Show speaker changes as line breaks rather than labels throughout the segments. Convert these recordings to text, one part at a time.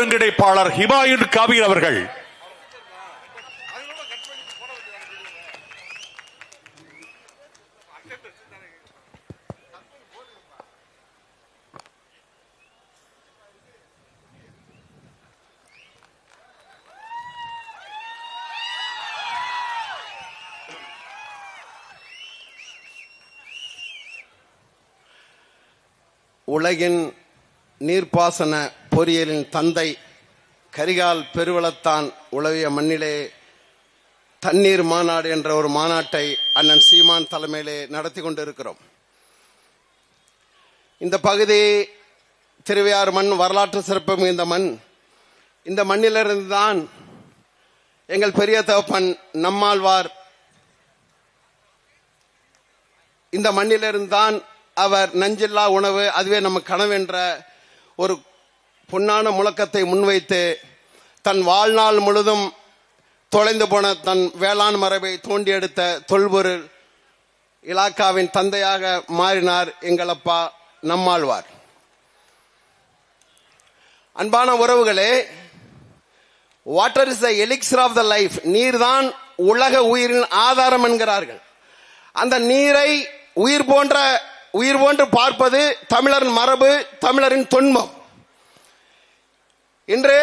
ஒருங்கிணைப்பாளர் ஹிமாயுன் காபீர் அவர்கள்.
உலகின் நீர்ப்பாசன பொறியியலின் தந்தை கரிகால் பெருவளத்தான் உலவிய மண்ணிலே தண்ணீர் மாநாடு என்ற ஒரு மாநாட்டை அண்ணன் சீமான் தலைமையிலே நடத்தி கொண்டிருக்கிறோம். இந்த பகுதி திருவையாறு மண் வரலாற்று சிறப்பு மிகுந்த மண். இந்த மண்ணிலிருந்து தான் எங்கள் பெரிய தகப்பன் நம்மாழ்வார் இந்த மண்ணிலிருந்து தான் அவர் நஞ்சில்லா உணவு அதுவே நம்ம கனவு என்ற ஒரு பொன்னான முழக்கத்தை முன்வைத்து தன் வாழ்நாள் முழுதும் தொலைந்து போன தன் வேளாண் மரபை தோண்டி எடுத்த தொல்பொருள் இலாக்காவின் தந்தையாக மாறினார் எங்கள் அப்பா நம்மாழ்வார். அன்பான உறவுகளே water is the elixir of the life நீர்தான் உலக உயிரின் ஆதாரம் என்கிறார்கள். அந்த நீரை உயிர் போன்ற உயிர் போன்று பார்ப்பது தமிழரின் மரபு தமிழரின் தொன்மம் இன்று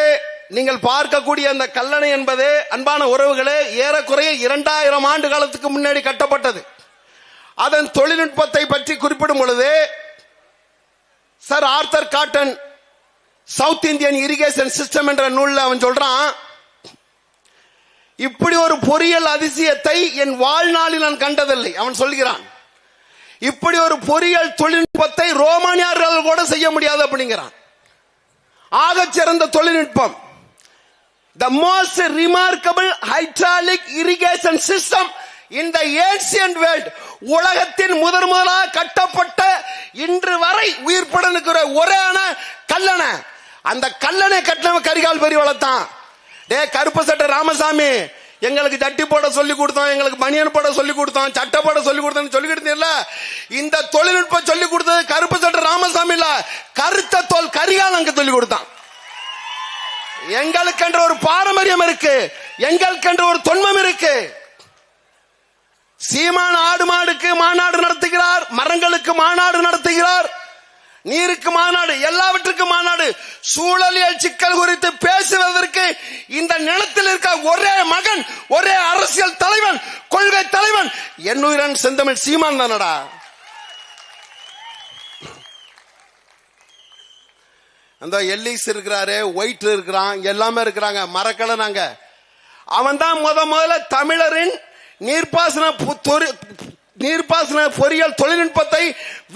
நீங்கள் பார்க்கக்கூடிய அந்த கல்லணை என்பது அன்பான உறவுகளே ஏறக்குறைய இரண்டாயிரம் ஆண்டு காலத்துக்கு முன்னாடி கட்டப்பட்டது. அதன் தொழில்நுட்பத்தை பற்றி குறிப்பிடும் பொழுது sir Arthur Cotton South Indian irrigation system என்ற நூலில் அவன் சொல்றான் இப்படி ஒரு பொறியியல் அதிசயத்தை என் வாழ்நாளில் நான் கண்டதில்லை. அவன் சொல்கிறான் இப்படி ஒரு பொறியியல் தொழில்நுட்பத்தை ரோமானியர்கள் கூட செய்ய முடியாது அப்படிங்கிறான். ஆக சிறந்த தொழில்நுட்பம். The most remarkable hydraulic irrigation system in the ancient world உலகத்தின் முதன் முதலாக கட்டப்பட்ட இன்று வரை உயிர்ப்புடன் இருக்கிற ஒரே அணை கல்லணை. அந்த கல்லணை கட்டினவன் கரிகால் பெரியவளத்தான். டே கருப்பு சட்டை ராமசாமி. எங்களுக்கு ஜட்டி போட சொல்லி கொடுத்தோம் எங்களுக்கு பனியன் போட சொல்லி கொடுத்தோம் சட்டை போட சொல்லி கொடுத்தோம் சொல்லி கொடுத்தீங்கல்ல இந்த தொழில்நுட்பம் சொல்லி கொடுத்தது கருப்பு சட்டை ராமசாமி இல்ல கருத்த தோல் கரிகால் அங்க சொல்லி கொடுத்தான். எங்களுக்கென்ற ஒரு பாரம்பரியம் இருக்கு எங்களுக்கென்ற ஒரு தொன்மம் இருக்கு. சீமான் ஆடு மாடுக்கு மாநாடு நடத்துகிறார் மரங்களுக்கு மாநாடு நடத்துகிறார் நீருக்கு மாநாடு எல்லாவற்றுக்கும் மாநாடு. சூழலியல் சிக்கல் குறித்து பேசுவதற்கு இந்த நிலத்தில் இருக்க ஒரே மகன் ஒரே அரசியல் தலைவன் கொள்கை தலைவன் என்னுயிரன் செந்தமிழ் சீமான் தானடா. அந்த எல்லிஸ் இருக்கிறாரு ஒயிட் இருக்கிறான் எல்லாமே இருக்கிறாங்க மரக்கலை நாங்க. அவன் தான் முத முதல்ல தமிழரின் நீர்ப்பாசன நீர்ப்பாசன பொறியியல் தொழில்நுட்பத்தை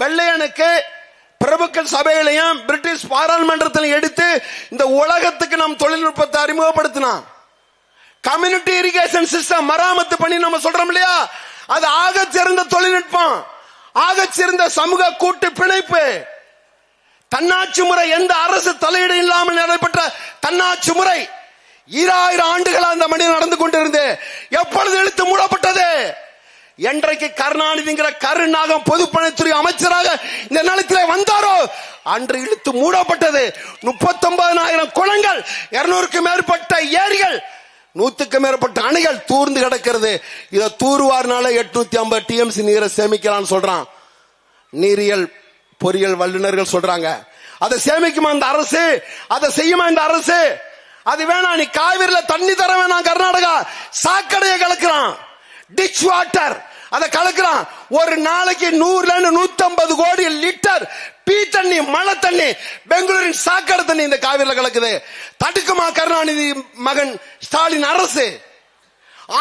வெள்ளையனுக்கு பிரபுக்கள் சபையிலையும் பிரிட்டிஷ் பாராளுமன்றத்திலும் எடுத்து இந்த உலகத்துக்கு நம் தொழில்நுட்பத்தை அறிமுகப்படுத்தினான். கம்யூனிட்டி இரிகேஷன் சிஸ்டம் மராமத்து பண்ணி நம்ம சொல்றோம் இல்லையா? அது ஆக சிறந்த தொழில்நுட்பம் ஆக சிறந்த சமூக கூட்டு பிணைப்பு. தன்னாட்சி முறை எந்த அரசு தலையீடு இல்லாமல் நடைபெற்ற தன்னாட்சி முறை. ஈராயிரம் ஆண்டுகள் அந்த மணி நடந்து கொண்டிருந்து எப்பொழுது எழுத்து மூடப்பட்ட என்றைக்கு கருணாநிதிங்கிற கருநாகம் பொதுப்பணித்துறை அமைச்சராக இந்த நிலத்திலே வந்தாரோ அன்று இழுத்து மூடப்பட்டது. முப்பத்தொன்பதாயிரம் குளங்கள் இருநூறுக்கு மேற்பட்ட ஏரிகள் நூத்துக்கு மேற்பட்ட அணைகள் தூர்ந்து கிடக்கிறது. இதை தூர்வாரினால எட்நூத்தி ஐம்பது டிஎம்சி நீரை சேமிக்கலாம்னு சொல்றான். நீரியல் பொறியியல் வல்லுநர்கள் சொல்றாங்க. அதை சேமிக்குமா இந்த அரசு? அதை செய்யுமா இந்த அரசு? அது வேணாம் நீ காவிரியில தண்ணி தர வேணாம் கர்நாடகா. சாக்கடையை கலக்குறான். டிச் வாட்டர் அதை கலக்குறான். ஒரு நாளைக்கு நூறுல இருந்து நூத்தி ஐம்பது கோடி லிட்டர் பீ தண்ணி மழை தண்ணி பெங்களூரின் சாக்கடை தண்ணி இந்த காவிரில கலக்குது. தடுக்குமா கருணாநிதி மகன் ஸ்டாலின் அரசு?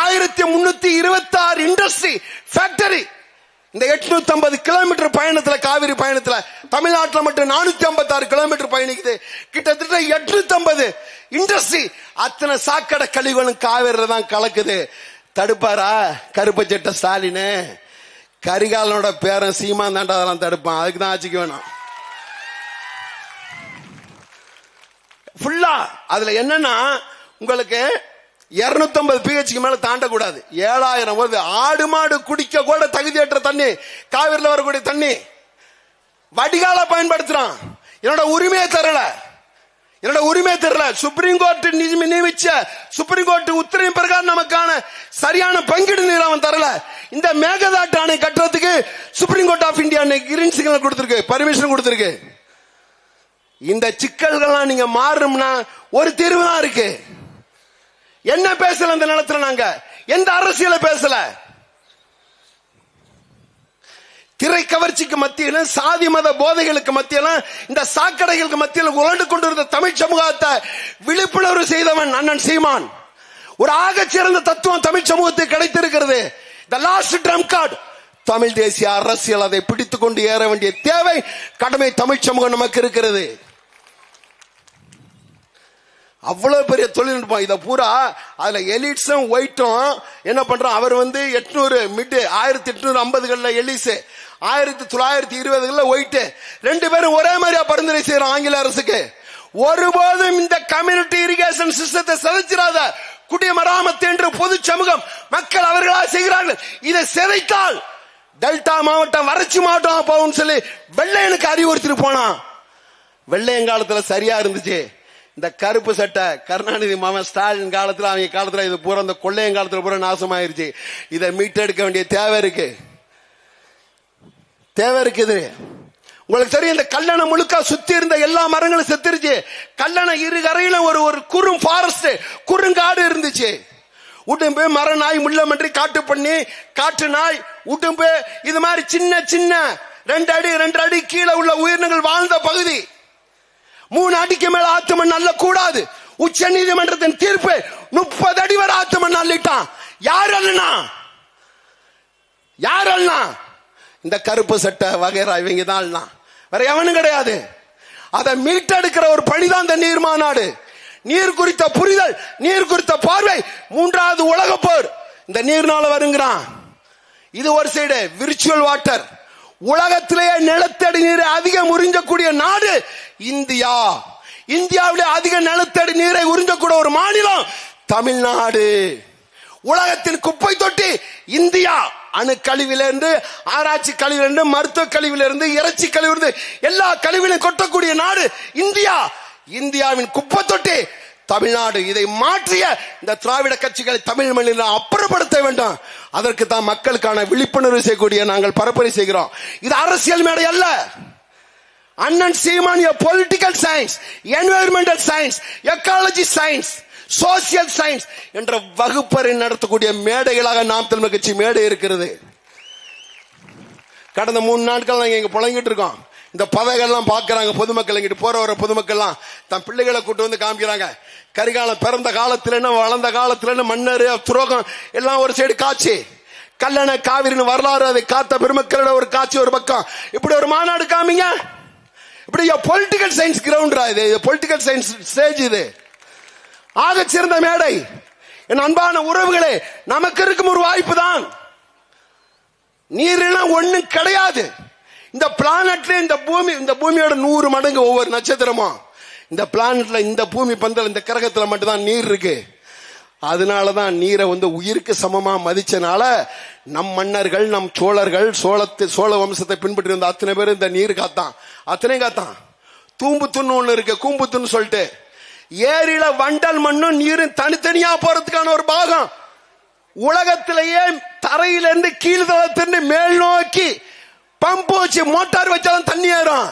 ஆயிரத்தி முன்னூத்தி இருபத்தி ஆறு இண்டஸ்ட்ரி ஃபேக்டரி இந்த எட்நூத்தி ஐம்பது கிலோமீட்டர் பயணத்துல காவிரி பயணத்துல தமிழ்நாட்டில் மட்டும் நானூத்தி ஐம்பத்தி ஆறு கிலோமீட்டர் பயணிக்குது. கிட்டத்தட்ட எட்நூத்தி ஐம்பது இண்டஸ்ட்ரி அத்தனை சாக்கடை கழிவுகளும் காவிரில தான் கலக்குது. தடுப்பாரா? கருப்பு சட்ட ஸ்டாலின். கரிகாலனோட பேரன் சீமான் தாண்டா அதெல்லாம் தடுப்பான். அதுக்கு தான் ஆட்சிக்கு வேணும். ஃபுல்லா அதுல என்னன்னா உங்களுக்கு 250 பிஹெச்க்கு மேல தாண்டக்கூடாது. ஏழாயிரம் வருது. ஆடு மாடு குடிக்க கூட தகுதியற்ற தண்ணி காவிரியில் வரக்கூடிய தண்ணி. வடிகால பயன்படுத்துறான். என்னோட உரிமையை தரல. என்னோட உரிமை தெரியல. சுப்ரீம் கோர்ட் நியமிச்ச சுப்ரீம் கோர்ட் உத்தரவின் பிரகாரம் நமக்கான சரியான பங்கீடு நீர் அவன் தரல. இந்த மேகதாட்டு அணை கட்டுறதுக்கு Supreme Court of India green signal கொடுத்துருக்கு. பர்மிஷன் கொடுத்துருக்கு. இந்த சிக்கல்கள்லாம் நீங்க மாறணும்னா ஒரு தீர்வு தான் இருக்கு. என்ன பேசல இந்த நிலத்துல நாங்க? எந்த அரசியல பேசல? திரை கவர்ச்சிக்கு மத்தியில சாதி மத போதைகளுக்கு மத்தியிலும் இந்த சாக்கடைகளுக்கு மத்தியில் உழண்டு கொண்டிருந்த தமிழ் சமூகத்தை விழிப்புணர்வு செய்தவன் அண்ணன் சீமான். ஒரு ஆக சிறந்த தத்துவம் தமிழ் சமூகத்துக்கு கிடைத்திருக்கிறது. The last trump card Tamil தேசிய அரசியல் அதை பிடித்துக் கொண்டு ஏற வேண்டிய தேவை கடமை தமிழ் சமூகம் நமக்கு இருக்கிறது. அவ்வளவு பெரிய தொழில்நுட்பம் இதை பூரா அதுல எலிட்ஸும் ஒயிட்டும் என்ன பண்றான் அவர் வந்து எட்நூறு மிட் ஆயிரத்தி எட்நூறு ஐம்பதுகள்ல எலிஸ் ஆயிரத்தி தொள்ளாயிரத்தி இருபதுகளில் ஒயிட் ரெண்டு பேரும் ஒரே மாதிரியா பரிந்துரை செய்யறோம் ஆங்கில அரசுக்கு. ஒருபோதும் இந்த கம்யூனிட்டி இரிகேஷன் சிஸ்டத்தை சிதைச்சிடாத குடிமராமத்து என்று பொது சமூகம் மக்கள் அவர்களா செய்கிறார்கள். இதை சிதைத்தால் டெல்டா மாவட்டம் வறட்சி மாவட்டம் போகும் சொல்லி வெள்ளையனுக்கு அறிவுறுத்திட்டு போனான் வெள்ளையன் காலத்துல சரியா இருந்துச்சு. இந்த கருப்பு சட்டை கருணாநிதி மாமன் ஸ்டாலின் காலத்துல அவங்க காலத்துல இது பூரா இந்த கொள்ளையன் காலத்துல பூரா நாசமாயிருச்சு. இதை மீட்டெடுக்க வேண்டிய தேவை இருக்கு. தேவை இருக்குது உங்களுக்கு தெரியும் இந்த கல்லணை முழுக்க சுத்தி இருந்த எல்லா மரங்களும் செத்துருச்சு. கல்லணை இரு கரையிலும் ஒரு ஒரு குறும் ஃபாரஸ்ட் குறுங்காடு இருந்துச்சு. உடும்பு மர நாய் முள்ளமன்றி காட்டு பண்ணி காட்டு நாய் உடும்பு இது மாதிரி சின்ன சின்ன ரெண்டு அடி ரெண்டு அடி கீழே உள்ள உயிரினங்கள் வாழ்ந்த பகுதி. மூணு அடிக்கு மேல ஆத்து மண் கூடாது உச்ச நீதிமன்றத்தின் தீர்ப்பு முப்பது அடி வரை ஆத்து மண் அள்ளிட்டான். யார் அள்ளனா? யார் அள்ளனா? இந்த கருப்பு சட்டை வகைரா இவங்க தான் வேற எவனும் கிடையாது. அதை மீட்டெடுக்கிற ஒரு பணிதான் இந்த நீர் மாநாடு நீர் குறித்த புரிதல் நீர் குறித்த பார்வை மூன்றாவது உலக போர். இந்த நீர்னால வருங்கிறான். இது ஒரு சைடு விர்ச்சுவல் வாட்டர் உலகத்திலேயே நிலத்தடி நீரை அதிகம் உறிஞ்சக்கூடிய நாடு இந்தியா. இந்தியாவிலே அதிக நிலத்தடி நீரை உறிஞ்சக்கூடிய ஒரு மாநிலம் தமிழ்நாடு. உலகத்தின் குப்பை தொட்டி இந்தியா. அணு கழிவிலிருந்து ஆராய்ச்சி கழிவிலிருந்து மருத்துவ கழிவிலிருந்து இறைச்சி கழிவிலிருந்து எல்லா கழிவிலும் கொட்டக்கூடிய நாடு இந்தியா. இந்தியாவின் குப்பை தொட்டி தமிழ்நாடு. இதை மாற்றிய இந்த திராவிட கட்சிகளை தமிழ் மண்ணில் அப்புறப்படுத்த வேண்டும். அதற்கு தான் மக்களுக்கான விழிப்புணர்வு செய்யக்கூடிய நாங்கள் பரப்புரை செய்கிறோம். இது அரசியல் மேடை அல்ல. அண்ணன் Seeman political science environmental science ecology science social science என்ற வகுப்பறை நடத்தக்கூடிய மேடைகளாக நாம் தமிழ் கட்சி மேடை இருக்கிறது. கடந்த மூணு நாட்கள் நாங்கள் இங்க புழங்கிட்டு இருக்கோம். இந்த பதவிகள்லாம் பார்க்குறாங்க பொதுமக்கள் இங்கிட்டு போற வர பொதுமக்கள்லாம். தன் பிள்ளைகளை கூட்டு வந்து காமிக்கிறாங்க. கரிகாலம் பிறந்த காலத்துல வளர்ந்த காலத்துல மன்னர் துரோகம் எல்லாம் ஒரு சைடு காட்சி. கல்லணை காவிரின்னு வரலாறு அதை காத்த பெருமக்களோட ஒரு காட்சி ஒரு பக்கம். இப்படி ஒரு மாநாடு காமிங்க. இப்படி பொலிட்டிக்கல் சயின்ஸ் கிரவுண்டா இது. பொலிட்டிக்கல் சயின்ஸ் ஸ்டேஜ் இது. ஆக சிறந்த மேடை. என் அன்பான உறவுகளே நமக்கு இருக்கும் ஒரு வாய்ப்பு தான் நீரெல்லாம் ஒண்ணும் கிடையாது. இந்த பிளானட்ல இந்த பூமி இந்த பூமியோட நூறு மடங்கு ஒவ்வொரு நட்சத்திரமும் இந்த பிளானட்ல இந்த பூமி பந்தல் இந்த கிரகத்துல மட்டும்தான் நீர் இருக்கு. அதனாலதான் நீரை வந்து உயிருக்கு சமமா மதிச்சனால நம் மன்னர்கள் நம் சோழர்கள் சோழத்து சோழ வம்சத்தை பின்பற்றி இருந்த அத்தனை பேர் இந்த நீர் காத்தான். அத்தனை காத்தான். தூம்பு துண்ணு ஒண்ணு இருக்கு. கூம்பு துண்ணு சொல்லிட்டு. ஏரியில வண்டல் மண்ணும் நீரும் தனித்தனியா போறதுக்கான ஒரு பாகம். உலகத்திலேயே தரையிலிருந்து கீழ்தளத்திலிருந்து மேல் நோக்கி பம்பு வச்சு மோட்டார் வச்சாலும் தண்ணி ஏறும்.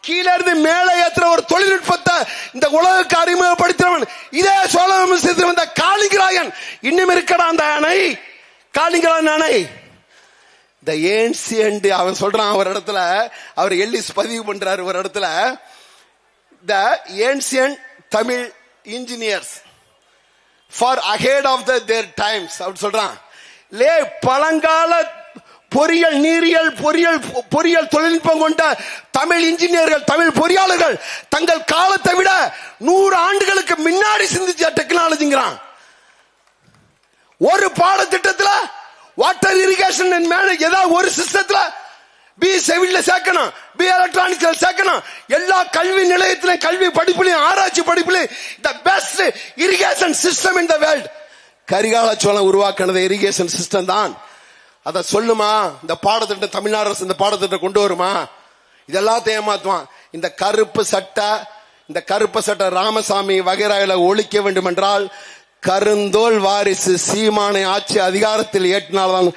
கீழே இருந்து மேலே ஏத்துற ஒரு தொழில்நுட்பத்தை இந்த உலகுக்கு அறிமுகப்படுத்தினவன். இதே சோழம் செய்து வந்த காளிங்கராயன். இன்னும் இருக்கடா அந்த அணை? காளிங்கராயன் அணை. இந்த ஏன்சியண்ட் அவன் சொல்றான் ஒரு இடத்துல. அவர் எல்லிஸ் பதிவு பண்றாரு ஒரு இடத்துல. The ancient Tamil engineers far ahead of the their times அப்படின்னு சொல்றான். லே பழங்கால பொறியியல் நீரியல் பொறியியல் பொறியியல் தொழில்நுட்பம் கொண்ட தமிழ் இன்ஜினியர்கள் தமிழ் பொறியாளர்கள் தங்கள் காலத்தை விட நூறு ஆண்டுகளுக்கு முன்னாடி சிந்திச்ச டெக்னாலஜிங்கிறான் ஒரு பாடத்திட்டத்தில் வாட்டர் இரிகேஷன் மேல ஏதாவது ஒரு சிஸ்டத்தில் பி சிவில்ல சேர்க்கணும். பி எலக்ட்ரானிக்ஸ்ல சேர்க்கணும். எல்லா கல்வி நிலையத்திலும் கல்வி படிப்புலையும் ஆராய்ச்சி படிப்புலையும் the best irrigation system in the world Karikala சோழம் உருவாக்கினது இரிகேஷன் சிஸ்டம் தான். அதை சொல்லுமா? இந்த பாடத்திட்டம் தமிழ்நாடு அரசு இந்த பாடத்திட்டம் கொண்டு வருமா? இதெல்லாத்தையும் ஏமாத்துவான். இந்த கருப்பு சட்டை இந்த கருப்பு சட்டை ராமசாமி வகைராயில ஒழிக்க வேண்டும் என்றால் கருந்தோல் வாரிசு சீமானை ஆட்சி அதிகாரத்தில் ஏற்றினால்தான்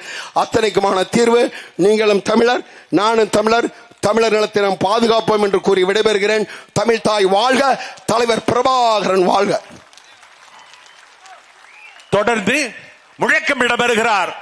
அத்தனைக்குமான தீர்வு. நீங்களும் தமிழர் நானும் தமிழர் தமிழர் நிலத்தை நாம் பாதுகாப்போம் என்று கூறி விடைபெறுகிறேன். தமிழ் தாய் வாழ்க தலைவர் பிரபாகரன் வாழ்க.
தொடர்ந்து முழக்கம் இடம்பெறுகிறார்